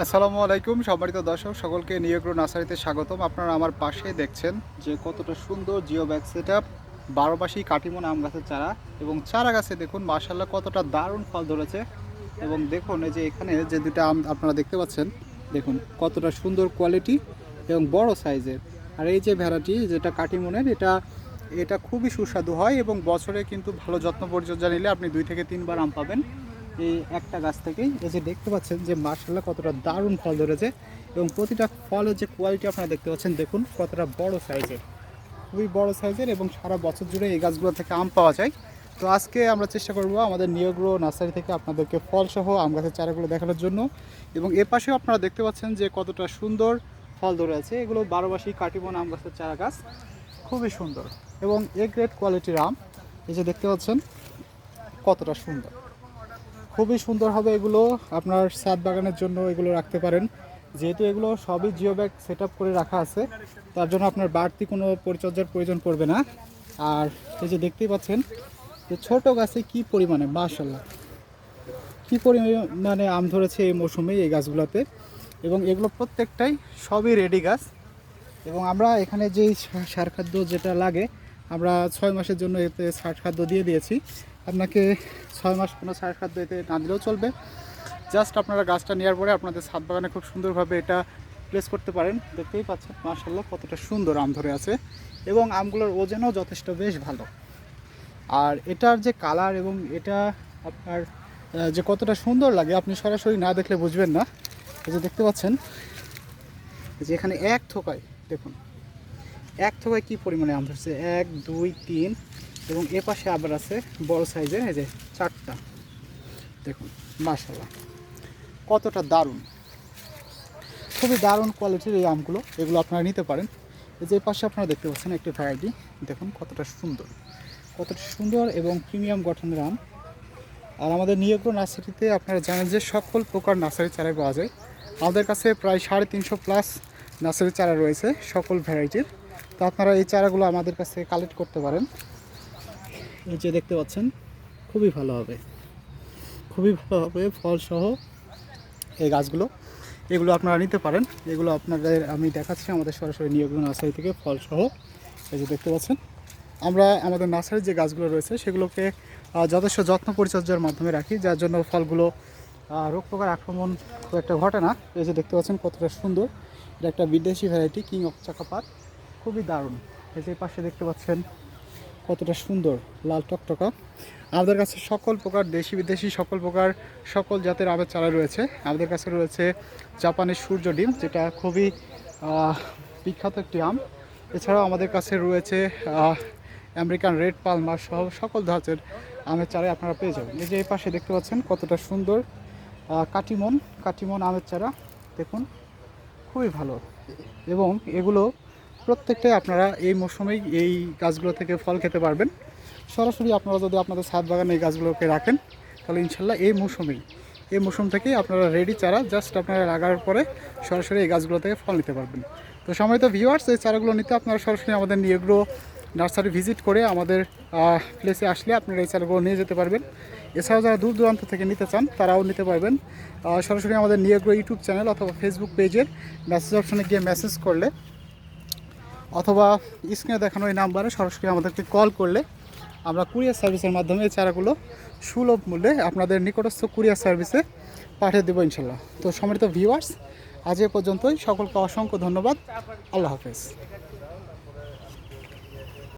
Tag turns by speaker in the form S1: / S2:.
S1: আসসালামু আলাইকুম, সম্মানিত দর্শক, সকলকে নিয়োগ্র নার্সারিতে স্বাগতম। আপনারা আমার পাশে দেখছেন যে কতটা সুন্দর জিও ব্যাগ সেট আপ বারোবাসী কাটিমন আম গাছের চারা এবং চারা গাছে দেখুন মার্শাল্লাহ কতটা দারুণ ফল ধরেছে এবং দেখুন এই যে এখানে যে দুটা আম আপনারা দেখতে পাচ্ছেন, দেখুন কতটা সুন্দর কোয়ালিটি এবং বড় সাইজের। আর এই যে ভ্যারাইটি যেটা কাটিমনের, এটা এটা খুবই সুস্বাদু হয় এবং বছরে কিন্তু ভালো যত্ন পরিচর্যা নিলে আপনি দুই থেকে তিনবার আম পাবেন। এই একটা গাছ থেকেই এই যে দেখতে পাচ্ছেন যে মার্শাল্লাহ কতটা দারুণ ফল ধরেছে এবং প্রতিটা ফলের যে কোয়ালিটি আপনারা দেখতে পাচ্ছেন, দেখুন কতটা বড় সাইজের খুবই বড় সাইজের এবং সারা বছর জুড়ে এই গাছগুলো থেকে আম পাওয়া যায়। তো আজকে আমরা চেষ্টা করব আমাদের নিয়োগ্র নার্সারি থেকে আপনাদেরকে ফলসহ আম গাছের চারাগুলো দেখানোর জন্য। এবং এ পাশেও আপনারা দেখতে পাচ্ছেন যে কতটা সুন্দর ফল ধরে আছে। এগুলো বারোবাসী কাটিবন আম গাছের চারা গাছ। খুবই সুন্দর এবং এ গ্রেড কোয়ালিটির আম। এই যে দেখতে পাচ্ছেন কতটা সুন্দর। খুবই সুন্দর হবে এগুলো। আপনার ছাদ বাগানের জন্য এগুলো রাখতে পারেন। যেহেতু এগুলো সবই জিও ব্যাগ সেট করে রাখা আছে, তার জন্য আপনার বাড়তি কোনো পরিচর্যার প্রয়োজন পড়বে না। আর এই যে দেখতেই পাচ্ছেন, যে ছোট গাছে কি পরিমাণে মাশাল্লাহ কি পরিমাণে আম ধরেছে এই মৌসুমে এই গাছগুলোতে। এবং এগুলো প্রত্যেকটাই সবই রেডি গাছ। এবং আমরা এখানে যেই সার খাদ্য যেটা লাগে আমরা ছয় মাসের জন্য এতে সার খাদ্য দিয়ে দিয়েছি। আপনাকে ছয় মাস কোনো সার খাদ্য এতে না দিলেও চলবে। জাস্ট আপনারা গাছটা নেওয়ার পরে আপনাদের ছাদ বাগানে খুব সুন্দরভাবে এটা প্লেস করতে পারেন। দেখতেই পাচ্ছেন মার্শাল্লাহ কতটা সুন্দর আম ধরে আছে এবং আমগুলোর ওজনও যথেষ্ট বেশ ভালো। আর এটার যে কালার এবং এটা আপনার যে কতটা সুন্দর লাগে, আপনি সরাসরি না দেখলে বুঝবেন না। এই যে দেখতে পাচ্ছেন যে এখানে এক থোকায়, দেখুন এক থোকায় কী পরিমাণে আম ধরছে? এক, দুই, তিন এবং এ পাশে আবার আছে বড় সাইজের এই যে চারটা। দেখুন মাশাল্লাহ কতটা দারুণ। খুবই দারুণ কোয়ালিটির এই আমগুলো, এগুলো আপনারা নিতে পারেন। এই যে পাশে আপনারা দেখতে পাচ্ছেন একটি ভ্যারাইটি দেখুন, কতটা সুন্দর। কতটা সুন্দর এবং প্রিমিয়াম গঠনের আম। আর আমাদের নিয়োগ্র নার্সারিতে আপনারা জানেন যে সকল প্রকার নার্সারি চারা পাওয়া যায়। আমাদের কাছে প্রায় সাড়ে তিনশো প্লাস নার্সারি চারা রয়েছে সকল ভ্যারাইটির। তো আপনারা এই চারাগুলো আমাদের কাছে কালেক্ট করতে পারেন। এই যে দেখতে পাচ্ছেন, খুবই ভালো হবে। খুবই ভালো হবে ফলসহ এই গাছগুলো। এগুলো আপনারা নিতে পারেন। এগুলো আপনাদের আমি দেখাচ্ছি, আমাদের সরাসরি নিয়োগ নার্সারি থেকে ফলসহ এই যে দেখতে পাচ্ছেন, আমরা আমাদের নার্সারির যে গাছগুলো রয়েছে, সেগুলোকে যথেষ্ট যত্ন পরিচর্যার মাধ্যমে রাখি, যার জন্য ফলগুলো রোগ পোকার আক্রমণ খুব একটা ঘটে না। এই যে দেখতে পাচ্ছেন, কতটা সুন্দর। এটা একটা বিদেশি ভ্যারাইটি কিং অফ চাকাপাত খুবই দারুণ। এই যে পাশে দেখতে পাচ্ছেন, কতটা সুন্দর লাল টকটকা। আমাদের কাছে সকল প্রকার দেশি বিদেশি, সকল প্রকার, সকল জাতের আমের চারা রয়েছে। আমাদের কাছে রয়েছে জাপানের সূর্য ডিম, যেটা খুবই বিখ্যাত একটি আম। এছাড়াও আমাদের কাছে রয়েছে আমেরিকান রেড পালমার সহ সকল ধাঁচের আমের চারাই আপনারা পেয়ে যাবেন। এই যে এই পাশে দেখতে পাচ্ছেন, কতটা সুন্দর কাটিমন কাটিমন আমের চারা। দেখুন খুবই ভালো। এবং এগুলো প্রত্যেকটাই আপনারা এই মৌসুমেই এই গাছগুলো থেকে ফল খেতে পারবেন। সরাসরি আপনারা যদি আপনাদের ছাদ বাগানে এই গাছগুলোকে রাখেন, তাহলে ইনশাল্লাহ এই মৌসুমেই, এই মৌসুম থেকেই আপনারা রেডি চারা জাস্ট আপনারা লাগার পরে সরাসরি এই গাছগুলো থেকে ফল নিতে পারবেন। তো সময়ত ভিউয়ার্স এই চারাগুলো নিতে আপনারা সরাসরি আমাদের নিয়েগ্রো নার্সারি ভিজিট করে আমাদের প্লেসে আসলে আপনারা এই চারাগুলো নিয়ে যেতে পারবেন। এছাড়াও যারা দূর দূরান্ত থেকে নিতে চান, তারাও নিতে পারবেন। সরাসরি আমাদের নিয়েগ্রো ইউটিউব চ্যানেল অথবা ফেসবুক পেজের মেসেজ অপশনে গিয়ে মেসেজ করলে অথবা স্ক্রিনে দেখানো এই নাম্বারে সরাসরি আমাদেরকে কল করলে আমরা কুরিয়ার সার্ভিসের মাধ্যমে এই চারাগুলো সুলভ মূল্যে আপনাদের নিকটস্থ কুরিয়ার সার্ভিসে পাঠিয়ে দেবো ইনশাল্লাহ। তো সম্মানিত ভিউয়ার্স আজ এ পর্যন্তই। সকলকে অসংখ্য ধন্যবাদ। আল্লাহ হাফেজ।